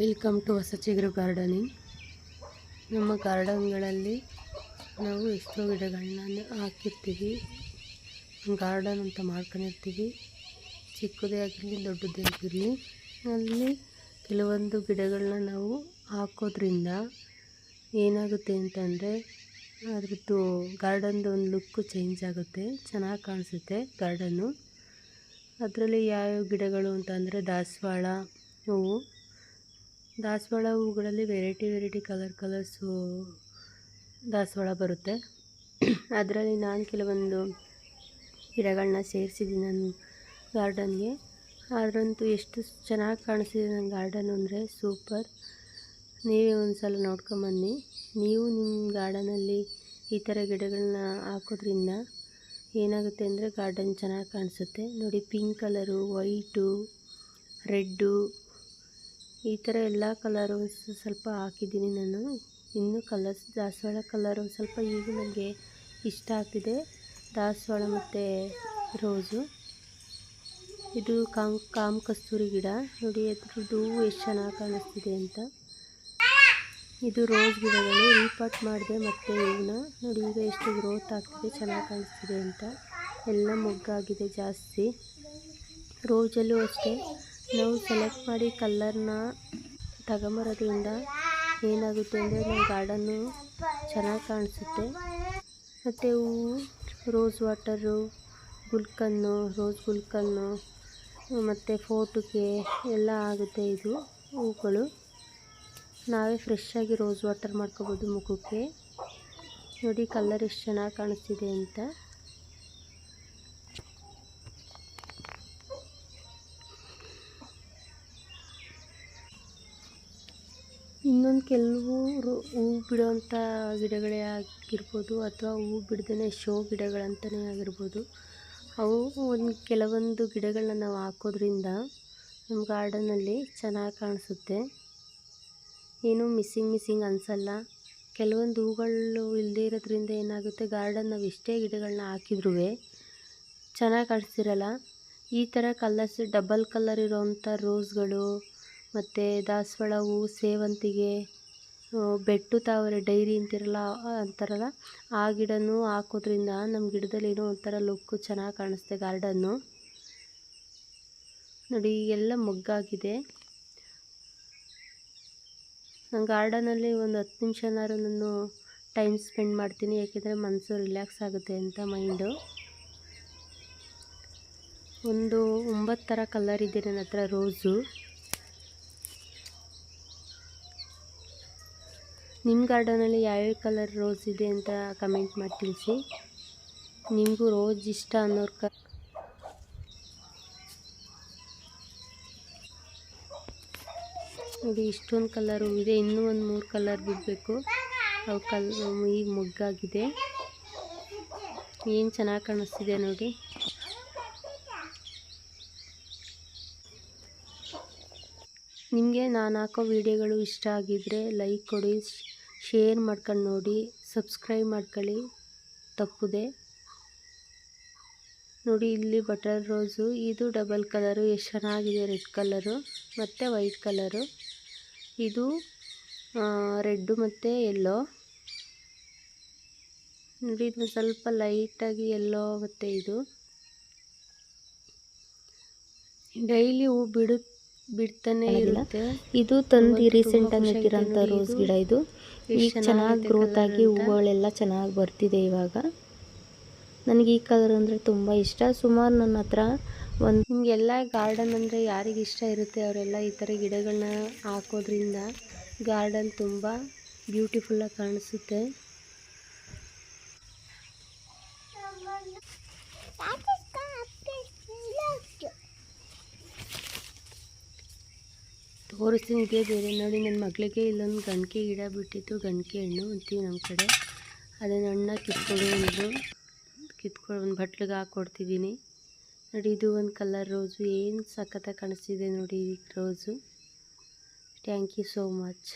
Welcome to ಹೊಸ ಚಿಗುರು gardening ನಮ್ಮ ಗಾರ್ಡನ್ಗಳಲ್ಲಿ ನಾವು ಎಷ್ಟೋ ಗಿಡಗಳನ್ನ ಹಾಕಿರ್ತೀವಿ. ಗಾರ್ಡನ್ ಅಂತ ಮಾಡ್ಕೊಂಡಿರ್ತೀವಿ. ಚಿಕ್ಕದೇ ಆಗಿರಲಿ, ದೊಡ್ಡದೇ ಆಗಿರಲಿ, ಅಲ್ಲಿ ಕೆಲವೊಂದು ಗಿಡಗಳನ್ನ ನಾವು ಹಾಕೋದ್ರಿಂದ ಏನಾಗುತ್ತೆ ಅಂತಂದರೆ ಅದ್ರದ್ದು ಗಾರ್ಡನ್ದು ಒಂದು ಲುಕ್ಕು ಚೇಂಜ್ ಆಗುತ್ತೆ. ಚೆನ್ನಾಗಿ ಕಾಣಿಸುತ್ತೆ ಗಾರ್ಡನ್ನು ಅದರಲ್ಲಿ ಯಾವ್ಯಾವ ಗಿಡಗಳು ಅಂತಂದರೆ ದಾಸವಾಳ, ಹೂವು ದಾಸವಾಳ ಹೂಗಳಲ್ಲಿ ವೆರೈಟಿ ವೆರೈಟಿ ಕಲರ್ ಕಲರ್ಸು ದಾಸವಾಳ ಬರುತ್ತೆ. ಅದರಲ್ಲಿ ನಾನು ಕೆಲವೊಂದು ಗಿಡಗಳನ್ನ ಸೇರಿಸಿದ್ದೀನಿ ನನ್ನ ಗಾರ್ಡನ್ಗೆ ಅದರಂತೂ ಎಷ್ಟು ಚೆನ್ನಾಗಿ ಕಾಣಿಸಿದೆ ನನ್ನ ಗಾರ್ಡನ್ ಅಂದರೆ ಸೂಪರ್ ನೀವೇ ಒಂದು ಸಲ ನೋಡ್ಕೊಂಬನ್ನಿ ನೀವು ನಿಮ್ಮ ಗಾರ್ಡನಲ್ಲಿ ಈ ಥರ ಗಿಡಗಳನ್ನ ಹಾಕೋದ್ರಿಂದ ಏನಾಗುತ್ತೆ ಅಂದರೆ ಗಾರ್ಡನ್ ಚೆನ್ನಾಗಿ ಕಾಣಿಸುತ್ತೆ. ನೋಡಿ ಪಿಂಕ್ ಕಲರು ವೈಟು ರೆಡ್ಡು ಈ ಥರ ಎಲ್ಲ ಕಲರು ಸ್ವಲ್ಪ ಹಾಕಿದ್ದೀನಿ ನಾನು. ಇನ್ನೂ ಕಲರ್ಸ್ ದಾಸವಾಳ ಕಲರು ಸ್ವಲ್ಪ ಈಗ ನನಗೆ ಇಷ್ಟ ಆಗ್ತಿದೆ. ದಾಸವಾಳ ಮತ್ತು ರೋಸು. ಇದು ಕಾಮ್ ಕಾಮ್ ಕಸ್ತೂರಿ ಗಿಡ. ನೋಡಿ, ಅದ್ರದ್ದು ಎಷ್ಟು ಚೆನ್ನಾಗಿ ಕಾಣಿಸ್ತಿದೆ ಅಂತ. ಇದು ರೋಸ್ ಗಿಡಗಳು. ರೀಪಾಟ್ ಮಾಡಿದೆ ಮತ್ತು ಇವನ್ನ ನೋಡಿ, ಈಗ ಎಷ್ಟು ಗ್ರೋತ್ ಆಗ್ತಿದೆ, ಚೆನ್ನಾಗಿ ಕಾಣಿಸ್ತಿದೆ ಅಂತ. ಎಲ್ಲ ಮೊಗ್ಗಾಗಿದೆ ಜಾಸ್ತಿ. ರೋಜಲ್ಲೂ ಅಷ್ಟೇ. ನಾವು ಸೆಲೆಕ್ಟ್ ಮಾಡಿ ಕಲ್ಲರ್ನ ತಗೊಂಬರೋದ್ರಿಂದ ಏನಾಗುತ್ತೆ ಅಂದರೆ ನಮ್ಮ ಗಾರ್ಡನ್ನು ಚೆನ್ನಾಗಿ ಕಾಣಿಸುತ್ತೆ. ಮತ್ತು ಹೂವು ರೋಸ್ ವಾಟರು ಗುಲ್ಕನ್ನು ರೋಸ್ ಗುಲ್ಕನ್ನು, ಮತ್ತು ಫೋಟೋಗೆ ಎಲ್ಲ ಆಗುತ್ತೆ ಇದು ಹೂಗಳು. ನಾವೇ ಫ್ರೆಶ್ಶಾಗಿ ರೋಸ್ ವಾಟರ್ ಮಾಡ್ಕೋಬೋದು ಮುಖಕ್ಕೆ. ನೋಡಿ ಕಲರ್ ಎಷ್ಟು ಚೆನ್ನಾಗಿ ಕಾಣಿಸ್ತಿದೆ ಅಂತ. ಇನ್ನೊಂದು ಕೆಲವು ಹೂ ಬಿಡುವಂಥ ಗಿಡಗಳೇ ಆಗಿರ್ಬೋದು ಅಥವಾ ಹೂ ಬಿಡ್ದೇ ಶೋ ಗಿಡಗಳಂತಲೇ ಆಗಿರ್ಬೋದು. ಅವು ಒಂದು ಕೆಲವೊಂದು ಗಿಡಗಳನ್ನ ನಾವು ಹಾಕೋದ್ರಿಂದ ನಮ್ಮ ಗಾರ್ಡನಲ್ಲಿ ಚೆನ್ನಾಗಿ ಕಾಣಿಸುತ್ತೆ. ಏನೂ ಮಿಸ್ಸಿಂಗ್ ಮಿಸ್ಸಿಂಗ್ ಅನಿಸಲ್ಲ. ಕೆಲವೊಂದು ಹೂಗಳು ಇಲ್ಲದೇ ಇರೋದ್ರಿಂದ ಏನಾಗುತ್ತೆ, ಗಾರ್ಡನ್ ನಾವು ಎಷ್ಟೇ ಗಿಡಗಳನ್ನ ಹಾಕಿದ್ರೂ ಚೆನ್ನಾಗಿ ಕಾಣಿಸ್ತಿರಲ್ಲ. ಈ ಥರ ಕಲರ್ಸ್, ಡಬಲ್ ಕಲರ್ ಇರೋವಂಥ ರೋಸ್ಗಳು ಮತ್ತು ದಾಸವಾಳ ಹೂವು ಸೇವಂತಿಗೆ ಬೆಟ್ಟು ತಾವರೆ, ಡೈರಿ ಅಂತಿರಲ್ಲ ಅಂತಾರಲ್ಲ? ಆ ಗಿಡನೂ ಹಾಕೋದ್ರಿಂದ ನಮ್ಮ ಗಿಡದಲ್ಲಿ ಏನೋ ಒಂಥರ ಲುಕ್ಕು ಚೆನ್ನಾಗಿ ಕಾಣಿಸುತ್ತೆ ಗಾರ್ಡನ್ನು. ನೋಡಿ ಎಲ್ಲ ಮೊಗ್ಗಾಗಿದೆ. ನನ್ನ ಗಾರ್ಡನಲ್ಲಿ ಒಂದು ಹತ್ತು ನಿಮಿಷನಾದ್ರು ನಾನು ಟೈಮ್ ಸ್ಪೆಂಡ್ ಮಾಡ್ತೀನಿ, ಯಾಕೆಂದರೆ ಮನಸ್ಸು ರಿಲ್ಯಾಕ್ಸ್ ಆಗುತ್ತೆ ಅಂತ ಮೈಂಡು. ಒಂದು ಒಂಬತ್ತು ಥರ ಕಲರ್ ಇದೆ ನನ್ನ ಹತ್ರ ರೋಸು. ನಿಮ್ಮ ಗಾರ್ಡನಲ್ಲಿ ಯಾವ್ಯಾವ ಕಲರ್ ರೋಸ್ ಇದೆ ಅಂತ ಕಮೆಂಟ್ ಮಾಡಿ ತಿಳಿಸಿ. ನಿಮಗೂ ರೋಸ್ ಇಷ್ಟ ಅನ್ನೋರು ಕ ನೋಡಿ, ಇಷ್ಟೊಂದು ಕಲರ್ ಇದೆ ಇನ್ನೂ ಒಂದು ಮೂರು ಕಲರ್ ಬಿಡಬೇಕು. ಅವು ಕಲ್ ಈಗ ಮುಗ್ಗಾಗಿದೆ. ಏನು ಚೆನ್ನಾಗಿ ಕಾಣಿಸ್ತಿದೆ ನೋಡಿ. ನಿಮಗೆ ನಾನು ಹಾಕೋ ವಿಡಿಯೋಗಳು ಇಷ್ಟ ಆಗಿದ್ದರೆ ಲೈಕ್ ಕೊಡಿ ಶೇರ್ ಮಾಡ್ಕೊಂಡು ನೋಡಿ ಸಬ್ಸ್ಕ್ರೈಬ್ ಮಾಡ್ಕೊಳ್ಳಿ. ತಪ್ಪದೆ. ನೋಡಿ, ಇಲ್ಲಿ ಬಟರ್ ರೋಸು, ಇದು ಡಬಲ್ ಕಲರು, ಎಷ್ಟು ಚೆನ್ನಾಗಿದೆ ರೆಡ್ ಕಲರು, ಮತ್ತು ವೈಟ್ ಕಲರು. ಇದು ರೆಡ್ಡು ಮತ್ತು ಎಲ್ಲೋ. ನೋಡಿ, ಇದು ಸ್ವಲ್ಪ ಲೈಟಾಗಿ ಎಲ್ಲೋ ಮತ್ತು ಇದು. ಡೈಲಿ ಹೂ ಬಿಡು ಬಿಡ್ತಾನೆ ಇರುತ್ತೆ. ಇದು ತಂದು ರೀಸೆಂಟಾಗಿ ನೆಟ್ಟಿರೋಂಥ ರೋಸ್ ಗಿಡ ಇದು. ಈಗ ಚೆನ್ನಾಗಿ ಗ್ರೋತ್ ಆಗಿ ಹೂವುಗಳೆಲ್ಲ ಚೆನ್ನಾಗಿ ಬರ್ತಿದೆ ಇವಾಗ. ನನಗೆ ಈ ಕಲರ್ ಅಂದರೆ ತುಂಬ ಇಷ್ಟ. ಸುಮಾರು ನನ್ನ ಹತ್ರ ಒಂದು ನಿಮಗೆಲ್ಲ ಗಾರ್ಡನ್ ಅಂದರೆ ಯಾರಿಗೆ ಇಷ್ಟ ಇರುತ್ತೆ? ಅವರೆಲ್ಲ ಈ ಥರ ಗಿಡಗಳನ್ನ ಹಾಕೋದ್ರಿಂದ ಗಾರ್ಡನ್ ತುಂಬ ಬ್ಯೂಟಿಫುಲ್ಲಾಗಿ ಕಾಣಿಸುತ್ತೆ. ತೋರಿಸ್ತೀನಿ ಇದೇ ಬೇರೆ ನೋಡಿ, ನನ್ನ ಮಗಳಿಗೆ ಇಲ್ಲೊಂದು ಗಣಿಕೆ ಗಿಡ ಬಿಟ್ಟಿತ್ತು ಗಣಿಕೆ ಹಣ್ಣು ಅಂತೀವಿ ನಮ್ಮ ಕಡೆ. ಅದನ್ನು ಹಣ್ಣ ಕಿತ್ಕೊಂಡು ಒಂದು ಕಿತ್ಕೊಂಡು ಒಂದು ಬಟ್ಲಿಗೆ ಹಾಕ್ಕೊಡ್ತಿದ್ದೀನಿ ನೋಡಿ, ಇದು ಒಂದು ಕಲರ್ ರೋಸು, ಏನು ಸಖತ್ತಾಗಿ ಕಾಣಿಸ್ತಿದೆ ನೋಡಿ ಈ rose. Thank you so much